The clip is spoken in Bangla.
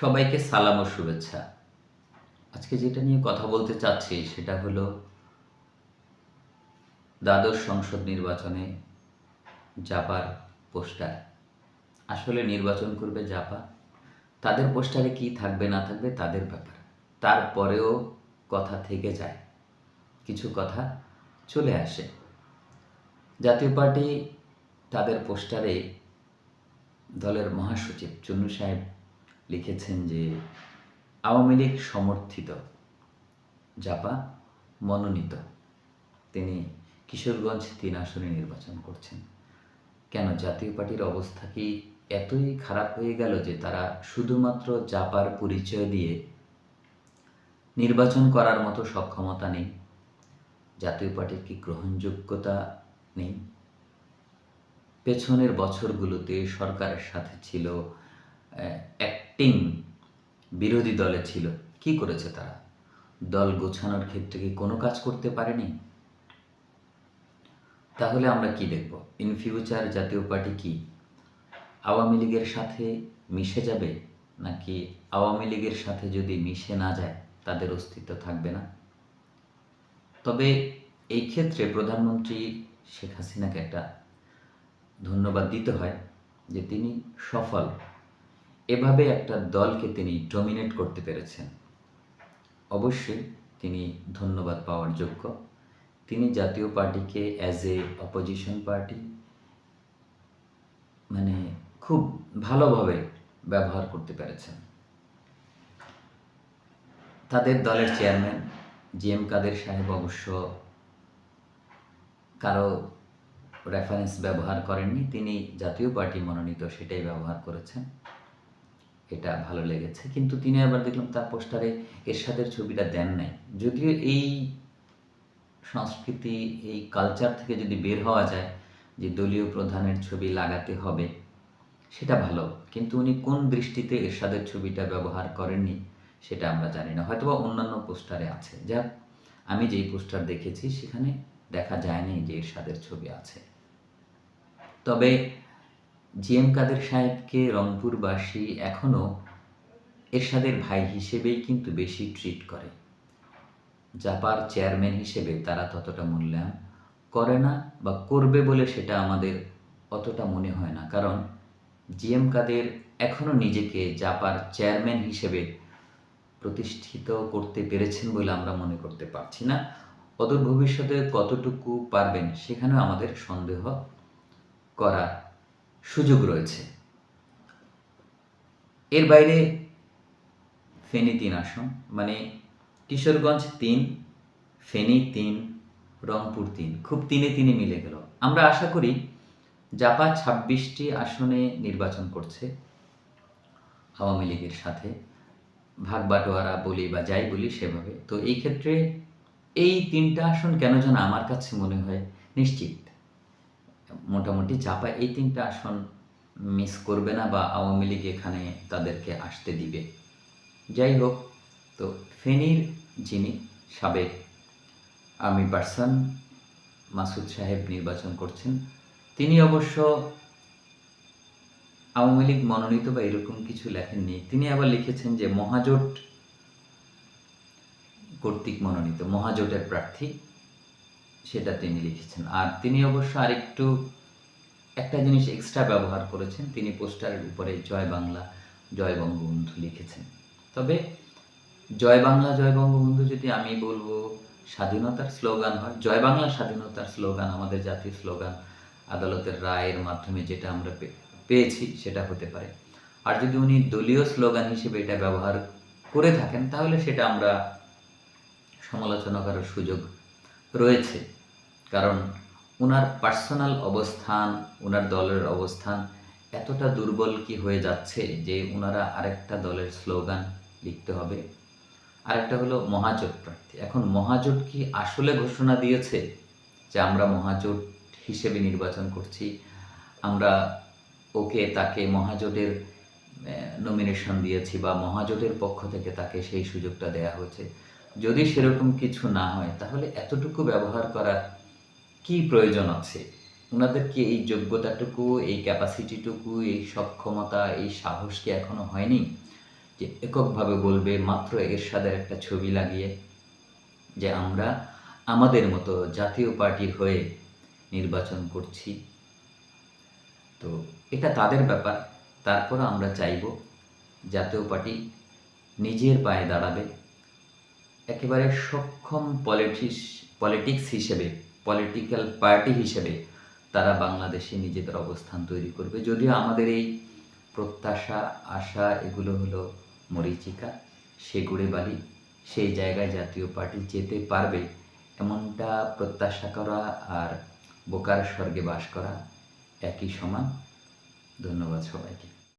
সবাইকে সালাম ও শুভেচ্ছা। আজকে যেটা নিয়ে কথা বলতে চাচ্ছি সেটা হলো দ্বাদশ সংসদ নির্বাচনে জাপার পোস্টার। আসলে নির্বাচন করবে জাপা। তাদের পোস্টারে কি থাকবে না থাকবে তাদের ব্যাপার। তারপরেও কথা থেকে যায়। কিছু কথা চলে আসে। জাতীয় পার্টি তাদের পোস্টারে দলের মহাসচিব চুন্নু সাহেব লিখেছেন যে, আওয়ামী লীগ সমর্থিত, জাপা মনোনীত। তিনি কিশোরগঞ্জ তিন আসনে নির্বাচন করছেন। কেন জাতীয় পার্টির অবস্থা কি এতই খারাপ হয়ে গেল যে তারা শুধুমাত্র জাপার পরিচয় দিয়ে নির্বাচন করার মতো সক্ষমতা নেই? জাতীয় পার্টির কি গ্রহণযোগ্যতা নেই? পেছনের বছরগুলোতে সরকারের সাথে ছিল অ্যাক্টিং বিরোধী দলে ছিল। কি করেছে তারা? দল গোছানোর ক্ষেত্রে কি কোনো কাজ করতে পারেনি? তাহলে আমরা কি দেখব? ইন ফিউচার জাতীয় পার্টি কি? আওয়ামী লীগের সাথে মিশে যাবে? নাকি আওয়ামী লীগের সাথে যদি মিশে না যায়, তাদের অস্তিত্ব থাকবে না? তবে এই ক্ষেত্রে প্রধানমন্ত্রী শেখ হাসিনাকে একটা ধন্যবাদ দিতে হয় যে তিনি সফল। এভাবে একটা দলকে তিনি ডমিনেট করতে পেরেছেন। অবশ্যই তিনি ধন্যবাদ পাওয়ার যোগ্য। তিনি জাতীয় পার্টিকে অ্যাজ এ অপোজিশন পার্টি মানে খুব ভালোভাবে ব্যবহার করতে পেরেছেন। তাদের দলের চেয়ারম্যান জি এম কাদের সাহেব অবশ্য কারও রেফারেন্স ব্যবহার করেননি। তিনি জাতীয় পার্টি মনোনীত সেটাই ব্যবহার করেছেন। এটা ভালো লেগেছে। কিন্তু তিনি আবার দেখলাম তার পোস্টারে এরশাদের ছবিটা দেন নাই। যদিও এই সংস্কৃতি, এই কালচার থেকে যদি বের হওয়া যায় যে দলীয় প্রধানের ছবি লাগাতে হবে, সেটা ভালো। কিন্তু উনি কোন দৃষ্টিতে এরশাদের ছবিটা ব্যবহার করেননি, সেটা আমরা জানি না। হয়তোবা অন্যান্য পোস্টারে আছে। যা আমি যেই পোস্টার দেখেছি, সেখানে দেখা যায়নি যে এরশাদের ছবি আছে। তবে জি এম কাদের সাহেবকে রংপুরবাসী এখনও এরশাদের ভাই হিসেবেই কিন্তু বেশি ট্রিট করে। জাপার চেয়ারম্যান হিসেবে তারা ততটা মূল্যায়ন করে না বা করবে বলে সেটা আমাদের অতটা মনে হয় না। কারণ জি এম কাদের এখনও নিজেকে জাপার চেয়ারম্যান হিসেবে প্রতিষ্ঠিত করতে পেরেছেন বলে আমরা মনে করতে পারছি না। অদূর ভবিষ্যতে কতটুকু পারবেন সেখানেও আমাদের সন্দেহ করার সুযোগ রয়েছে। এর বাইরে ফেনী তিন আসন মানে কিশোরগঞ্জ তিন, ফেনী তিন, রংপুর তিন, খুব তিনে তিনে মিলে গেল। আমরা আশা করি জাপা ছাব্বিশটি আসনে নির্বাচন করছে আওয়ামী লীগের সাথে। ভাগ বাটোয়ারা বলি বা যাই বলি সেভাবে। তো এই ক্ষেত্রে এই তিনটা আসন কেন যেন আমার কাছে মনে হয় নিশ্চিত। মোটামুটি চাপা এই তিনটা আসন মিস করবে না বা আওয়ামী লীগ এখানে তাদেরকে আসতে দিবে। যাই হোক, তো ফেনীর যিনি সাবেক আর্মি পার্সন, মাসুদ সাহেব নির্বাচন করছেন, তিনি অবশ্য আওয়ামী লীগ মনোনীত বা এরকম কিছু লেখেননি। তিনি আবার লিখেছেন যে মহাজোট কর্তৃক মনোনীত, মহাজোটের প্রার্থী। সেটা তিনি লিখেছেন। আর তিনি অবশ্য আরেকটু একটা জিনিস এক্সট্রা ব্যবহার করেছেন। তিনি পোস্টারের উপরে জয় বাংলা, জয় বঙ্গবন্ধু লিখেছেন। তবে জয় বাংলা, জয় বঙ্গবন্ধু যদি আমি বলব, স্বাধীনতার স্লোগান হয়, জয় বাংলা স্বাধীনতার স্লোগান, আমাদের জাতীয় স্লোগান, আদালতের রায়ের মাধ্যমে যেটা আমরা পেয়েছি, সেটা হতে পারে। আর যদি উনি দলীয় স্লোগান হিসেবে এটা ব্যবহার করে থাকেন, তাহলে সেটা আমরা সমালোচনা করার সুযোগ রয়েছে। কারণ ওনার পার্সোনাল অবস্থান ওনার দলের অবস্থান এতটা দুর্বল কি হয়ে যাচ্ছে যে ওনারা আরেকটা দলের স্লোগান লিখতে হবে। আরেকটা হলো মহাজোট প্রার্থী। এখন মহাজোট কি আসলে ঘোষণা দিয়েছে যে আমরা মহাজোট হিসেবে নির্বাচন করছি? আমরা ওকে, তাকে মহাজোটের নমিনেশন দিয়েছি বা মহাজোটের পক্ষ থেকে তাকে সেই সুযোগটা দেয়া হয়েছে। যদি সেরকম কিছু না হয়, তাহলে এতটুকু ব্যবহার করার কি প্রয়োজন আছে? ওনাদের কি এই যোগ্যতাটুকু, এই ক্যাপাসিটিটুকু এই সক্ষমতা, এই সাহস কি এখনও হয়নি? যে এককভাবে বলবে, মাত্র এরশাদের একটা ছবি লাগিয়ে যে আমরা আমাদের মতো জাতীয় পার্টির হয়ে নির্বাচন করছি। তো এটা তাদের ব্যাপার। তারপর আমরা চাইব, জাতীয় পার্টি নিজের পায়ে দাঁড়াবে। একেবারে সক্ষম পলিটিস পলিটিক্স হিসেবে পলিটিক্যাল পার্টি হিসেবে তারা বাংলাদেশে নিজেদের অবস্থান তৈরি করবে। যদিও আমাদের এই প্রত্যাশা, আশা এগুলো হলো মরিচিকা সেগুড়ে বালি সেই জায়গায় জাতীয় পার্টি যেতে পারবে, এমনটা প্রত্যাশা করা আর বোকার স্বর্গে বাস করা একই সমান। ধন্যবাদ সবাইকে।